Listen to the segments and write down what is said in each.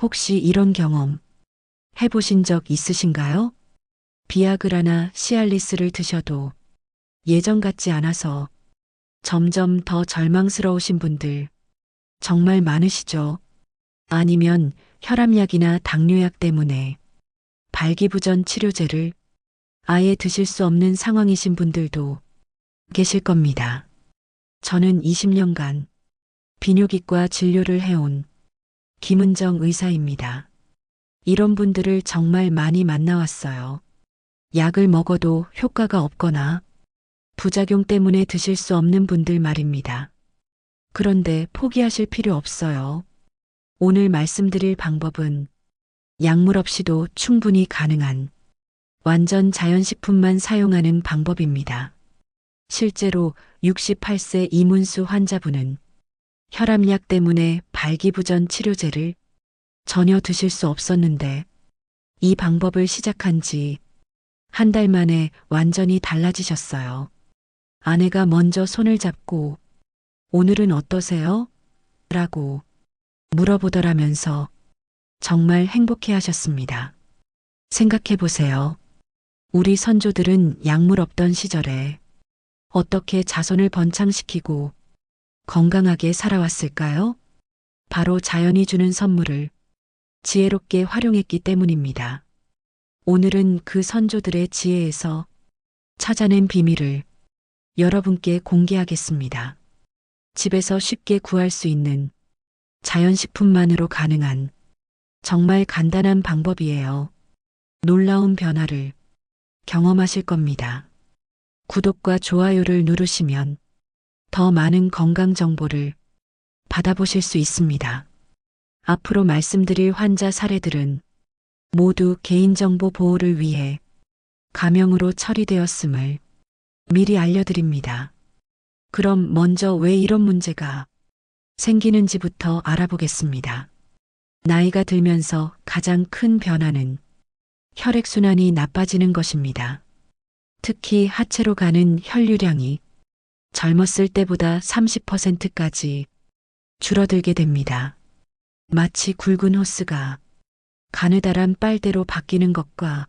혹시 이런 경험 해보신 적 있으신가요? 비아그라나 시알리스를 드셔도 예전 같지 않아서 점점 더 절망스러우신 분들 정말 많으시죠? 아니면 혈압약이나 당뇨약 때문에 발기부전 치료제를 아예 드실 수 없는 상황이신 분들도 계실 겁니다. 저는 20년간 비뇨기과 진료를 해온 김은정 의사입니다. 이런 분들을 정말 많이 만나왔어요. 약을 먹어도 효과가 없거나 부작용 때문에 드실 수 없는 분들 말입니다. 그런데 포기하실 필요 없어요. 오늘 말씀드릴 방법은 약물 없이도 충분히 가능한 완전 자연식품만 사용하는 방법입니다. 실제로 68세 이문수 환자분은 혈압약 때문에 발기부전 치료제를 전혀 드실 수 없었는데 이 방법을 시작한 지 한 달 만에 완전히 달라지셨어요. 아내가 먼저 손을 잡고 오늘은 어떠세요? 라고 물어보더라면서 정말 행복해 하셨습니다. 생각해 보세요. 우리 선조들은 약물 없던 시절에 어떻게 자손을 번창시키고 건강하게 살아왔을까요? 바로 자연이 주는 선물을 지혜롭게 활용했기 때문입니다. 오늘은 그 선조들의 지혜에서 찾아낸 비밀을 여러분께 공개하겠습니다. 집에서 쉽게 구할 수 있는 자연식품만으로 가능한 정말 간단한 방법이에요. 놀라운 변화를 경험하실 겁니다. 구독과 좋아요를 누르시면 더 많은 건강 정보를 받아보실 수 있습니다. 앞으로 말씀드릴 환자 사례들은 모두 개인정보 보호를 위해 가명으로 처리되었음을 미리 알려드립니다. 그럼 먼저 왜 이런 문제가 생기는지부터 알아보겠습니다. 나이가 들면서 가장 큰 변화는 혈액순환이 나빠지는 것입니다. 특히 하체로 가는 혈류량이 젊었을 때보다 30%까지 줄어들게 됩니다. 마치 굵은 호스가 가느다란 빨대로 바뀌는 것과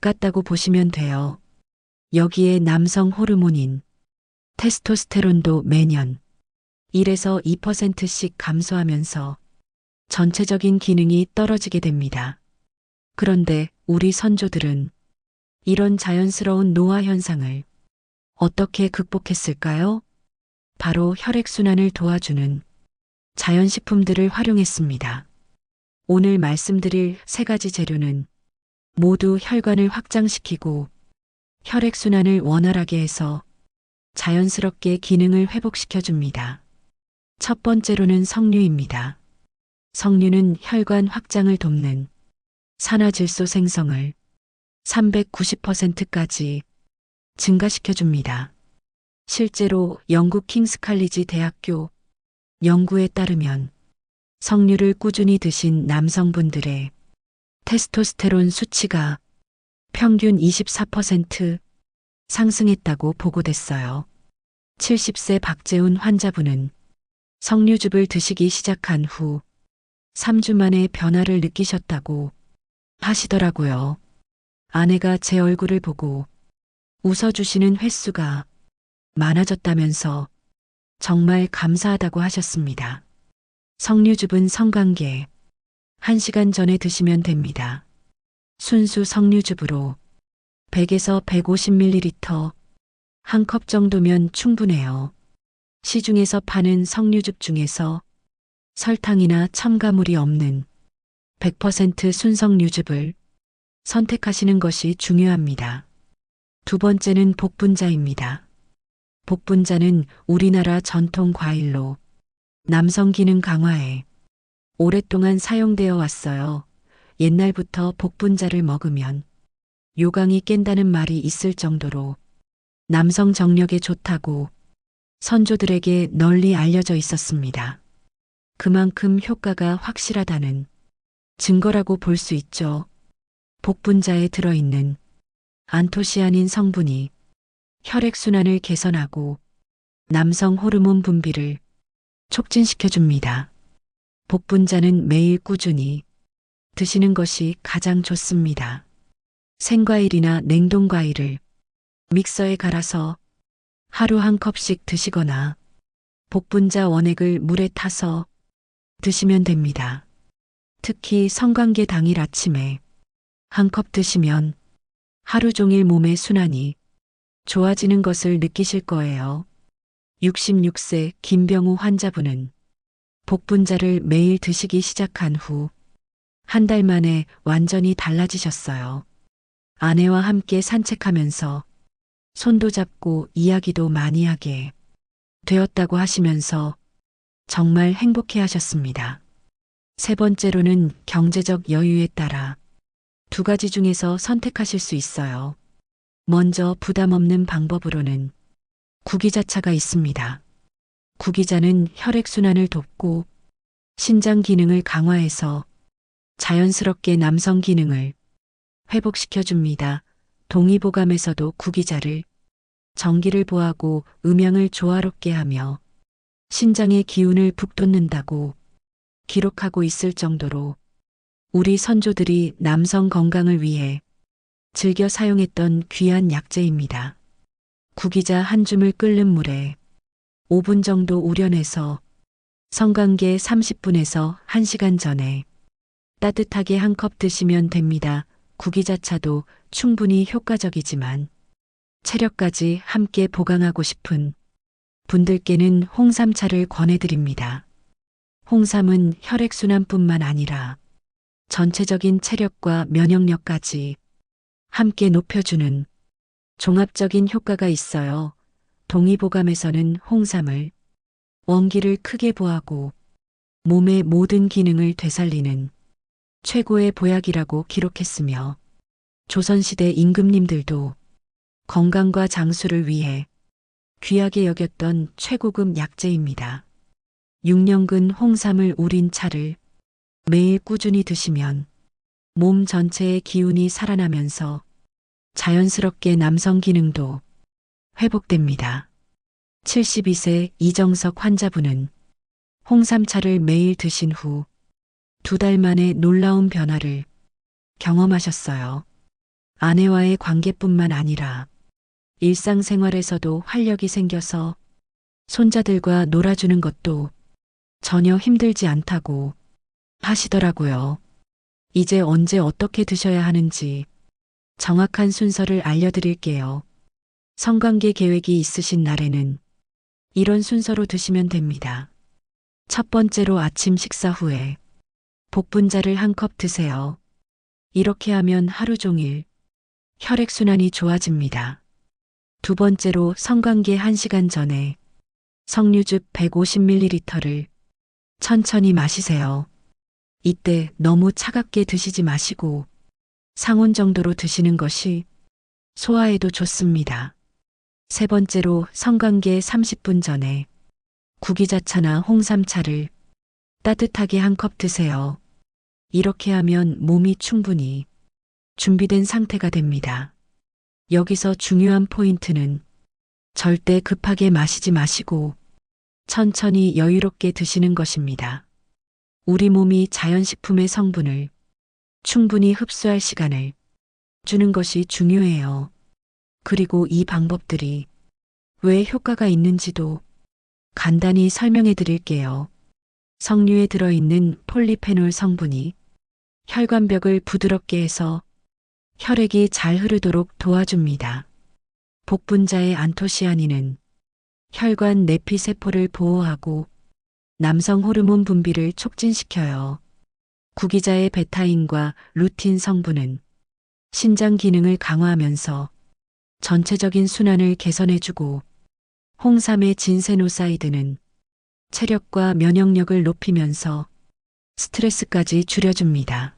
같다고 보시면 돼요. 여기에 남성 호르몬인 테스토스테론도 매년 1에서 2%씩 감소하면서 전체적인 기능이 떨어지게 됩니다. 그런데 우리 선조들은 이런 자연스러운 노화 현상을 어떻게 극복했을까요? 바로 혈액순환을 도와주는 자연식품들을 활용했습니다. 오늘 말씀드릴 세 가지 재료는 모두 혈관을 확장시키고 혈액순환을 원활하게 해서 자연스럽게 기능을 회복시켜줍니다. 첫 번째로는 석류입니다. 석류는 혈관 확장을 돕는 산화질소 생성을 390%까지 증가시켜줍니다. 실제로 영국 킹스칼리지 대학교 연구에 따르면 석류를 꾸준히 드신 남성분들의 테스토스테론 수치가 평균 24% 상승했다고 보고됐어요. 70세 박재훈 환자분은 석류즙을 드시기 시작한 후 3주 만에 변화를 느끼셨다고 하시더라고요. 아내가 제 얼굴을 보고 웃어주시는 횟수가 많아졌다면서 정말 감사하다고 하셨습니다. 석류즙은 성관계 1시간 전에 드시면 됩니다. 순수 석류즙으로 100에서 150ml 한 컵 정도면 충분해요. 시중에서 파는 석류즙 중에서 설탕이나 첨가물이 없는 100% 순석류즙을 선택하시는 것이 중요합니다. 두 번째는 복분자입니다. 복분자는 우리나라 전통 과일로 남성 기능 강화에 오랫동안 사용되어 왔어요. 옛날부터 복분자를 먹으면 요강이 깬다는 말이 있을 정도로 남성 정력에 좋다고 선조들에게 널리 알려져 있었습니다. 그만큼 효과가 확실하다는 증거라고 볼 수 있죠. 복분자에 들어있는 안토시아닌 성분이 혈액순환을 개선하고 남성 호르몬 분비를 촉진시켜줍니다. 복분자는 매일 꾸준히 드시는 것이 가장 좋습니다. 생과일이나 냉동과일을 믹서에 갈아서 하루 한 컵씩 드시거나 복분자 원액을 물에 타서 드시면 됩니다. 특히 성관계 당일 아침에 한 컵 드시면 하루 종일 몸의 순환이 좋아지는 것을 느끼실 거예요. 66세 김병우 환자분은 복분자를 매일 드시기 시작한 후 한 달 만에 완전히 달라지셨어요. 아내와 함께 산책하면서 손도 잡고 이야기도 많이 하게 되었다고 하시면서 정말 행복해 하셨습니다. 세 번째로는 경제적 여유에 따라 두 가지 중에서 선택하실 수 있어요. 먼저 부담 없는 방법으로는 구기자차가 있습니다. 구기자는 혈액순환을 돕고 신장 기능을 강화해서 자연스럽게 남성 기능을 회복시켜 줍니다. 동의보감에서도 구기자를 전기를 보하고 음양을 조화롭게 하며 신장의 기운을 북돋는다고 기록하고 있을 정도로 우리 선조들이 남성 건강을 위해 즐겨 사용했던 귀한 약재입니다. 구기자 한 줌을 끓는 물에 5분 정도 우려내서 성관계 30분에서 1시간 전에 따뜻하게 한 컵 드시면 됩니다. 구기자차도 충분히 효과적이지만 체력까지 함께 보강하고 싶은 분들께는 홍삼차를 권해드립니다. 홍삼은 혈액순환뿐만 아니라 전체적인 체력과 면역력까지 함께 높여주는 종합적인 효과가 있어요. 동의보감에서는 홍삼을 원기를 크게 보하고 몸의 모든 기능을 되살리는 최고의 보약이라고 기록했으며 조선시대 임금님들도 건강과 장수를 위해 귀하게 여겼던 최고급 약재입니다. 6년근 홍삼을 우린 차를 매일 꾸준히 드시면 몸 전체의 기운이 살아나면서 자연스럽게 남성 기능도 회복됩니다. 72세 이정석 환자분은 홍삼차를 매일 드신 후 두 달 만에 놀라운 변화를 경험하셨어요. 아내와의 관계뿐만 아니라 일상생활에서도 활력이 생겨서 손자들과 놀아주는 것도 전혀 힘들지 않다고 하시더라고요. 이제 언제 어떻게 드셔야 하는지 정확한 순서를 알려드릴게요. 성관계 계획이 있으신 날에는 이런 순서로 드시면 됩니다. 첫 번째로 아침 식사 후에 복분자를 한 컵 드세요. 이렇게 하면 하루 종일 혈액순환이 좋아집니다. 두 번째로 성관계 1시간 전에 석류즙 150ml를 천천히 마시세요. 이때 너무 차갑게 드시지 마시고 상온 정도로 드시는 것이 소화에도 좋습니다. 세 번째로 성관계 30분 전에 구기자차나 홍삼차를 따뜻하게 한 컵 드세요. 이렇게 하면 몸이 충분히 준비된 상태가 됩니다. 여기서 중요한 포인트는 절대 급하게 마시지 마시고 천천히 여유롭게 드시는 것입니다. 우리 몸이 자연식품의 성분을 충분히 흡수할 시간을 주는 것이 중요해요. 그리고 이 방법들이 왜 효과가 있는지도 간단히 설명해 드릴게요. 석류에 들어있는 폴리페놀 성분이 혈관벽을 부드럽게 해서 혈액이 잘 흐르도록 도와줍니다. 복분자의 안토시아닌은 혈관 내피 세포를 보호하고 남성 호르몬 분비를 촉진시켜요. 구기자의 베타인과 루틴 성분은 신장 기능을 강화하면서 전체적인 순환을 개선해주고 홍삼의 진세노사이드는 체력과 면역력을 높이면서 스트레스까지 줄여줍니다.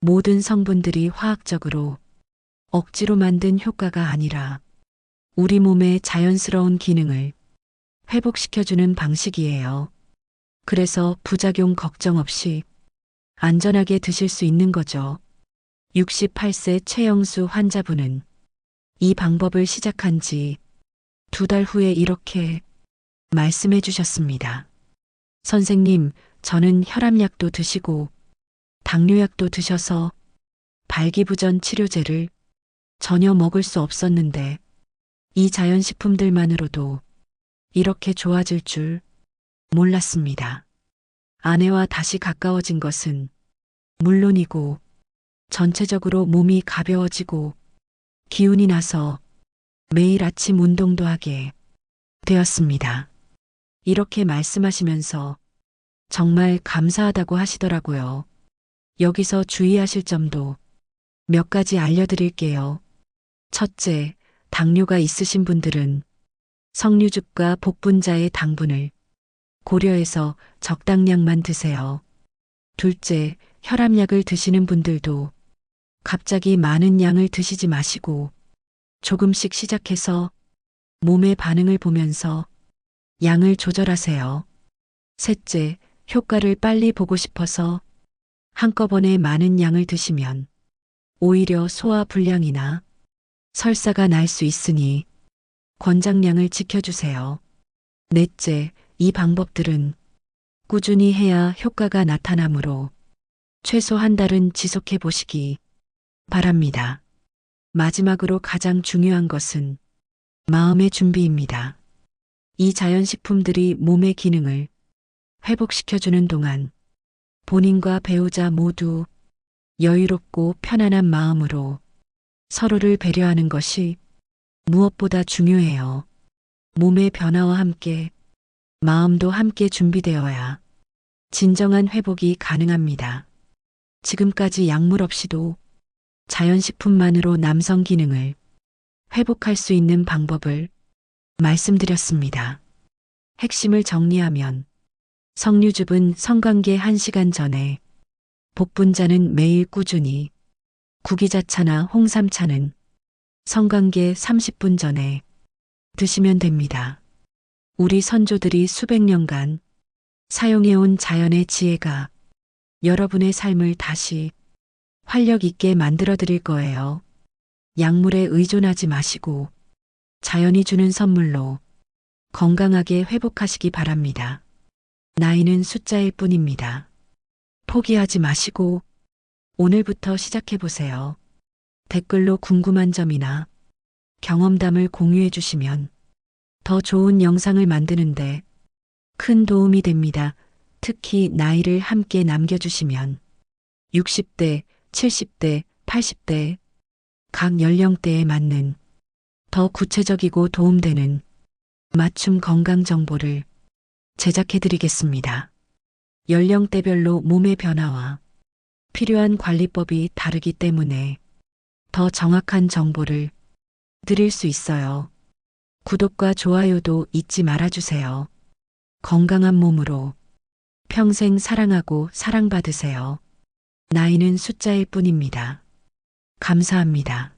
모든 성분들이 화학적으로 억지로 만든 효과가 아니라 우리 몸의 자연스러운 기능을 회복시켜주는 방식이에요. 그래서 부작용 걱정 없이 안전하게 드실 수 있는 거죠. 68세 최영수 환자분은 이 방법을 시작한 지 두 달 후에 이렇게 말씀해 주셨습니다. 선생님, 저는 혈압약도 드시고 당뇨약도 드셔서 발기부전 치료제를 전혀 먹을 수 없었는데 이 자연식품들만으로도 이렇게 좋아질 줄 몰랐습니다. 아내와 다시 가까워진 것은 물론이고 전체적으로 몸이 가벼워지고 기운이 나서 매일 아침 운동도 하게 되었습니다. 이렇게 말씀하시면서 정말 감사하다고 하시더라고요. 여기서 주의하실 점도 몇 가지 알려드릴게요. 첫째, 당뇨가 있으신 분들은 석류즙과 복분자의 당분을 고려해서 적당량만 드세요. 둘째, 혈압약을 드시는 분들도 갑자기 많은 양을 드시지 마시고 조금씩 시작해서 몸의 반응을 보면서 양을 조절하세요. 셋째, 효과를 빨리 보고 싶어서 한꺼번에 많은 양을 드시면 오히려 소화 불량이나 설사가 날 수 있으니 권장량을 지켜주세요. 넷째, 이 방법들은 꾸준히 해야 효과가 나타나므로 최소 한 달은 지속해 보시기 바랍니다. 마지막으로 가장 중요한 것은 마음의 준비입니다. 이 자연식품들이 몸의 기능을 회복시켜주는 동안 본인과 배우자 모두 여유롭고 편안한 마음으로 서로를 배려하는 것이 무엇보다 중요해요. 몸의 변화와 함께 마음도 함께 준비되어야 진정한 회복이 가능합니다. 지금까지 약물 없이도 자연식품만으로 남성 기능을 회복할 수 있는 방법을 말씀드렸습니다. 핵심을 정리하면 석류즙은 성관계 1시간 전에 복분자는 매일 꾸준히 구기자차나 홍삼차는 성관계 30분 전에 드시면 됩니다. 우리 선조들이 수백 년간 사용해온 자연의 지혜가 여러분의 삶을 다시 활력 있게 만들어 드릴 거예요. 약물에 의존하지 마시고 자연이 주는 선물로 건강하게 회복하시기 바랍니다. 나이는 숫자일 뿐입니다. 포기하지 마시고 오늘부터 시작해 보세요. 댓글로 궁금한 점이나 경험담을 공유해 주시면 더 좋은 영상을 만드는데 큰 도움이 됩니다. 특히 나이를 함께 남겨주시면 60대, 70대, 80대 각 연령대에 맞는 더 구체적이고 도움되는 맞춤 건강 정보를 제작해 드리겠습니다. 연령대별로 몸의 변화와 필요한 관리법이 다르기 때문에 더 정확한 정보를 드릴 수 있어요. 구독과 좋아요도 잊지 말아주세요. 건강한 몸으로 평생 사랑하고 사랑받으세요. 나이는 숫자일 뿐입니다. 감사합니다.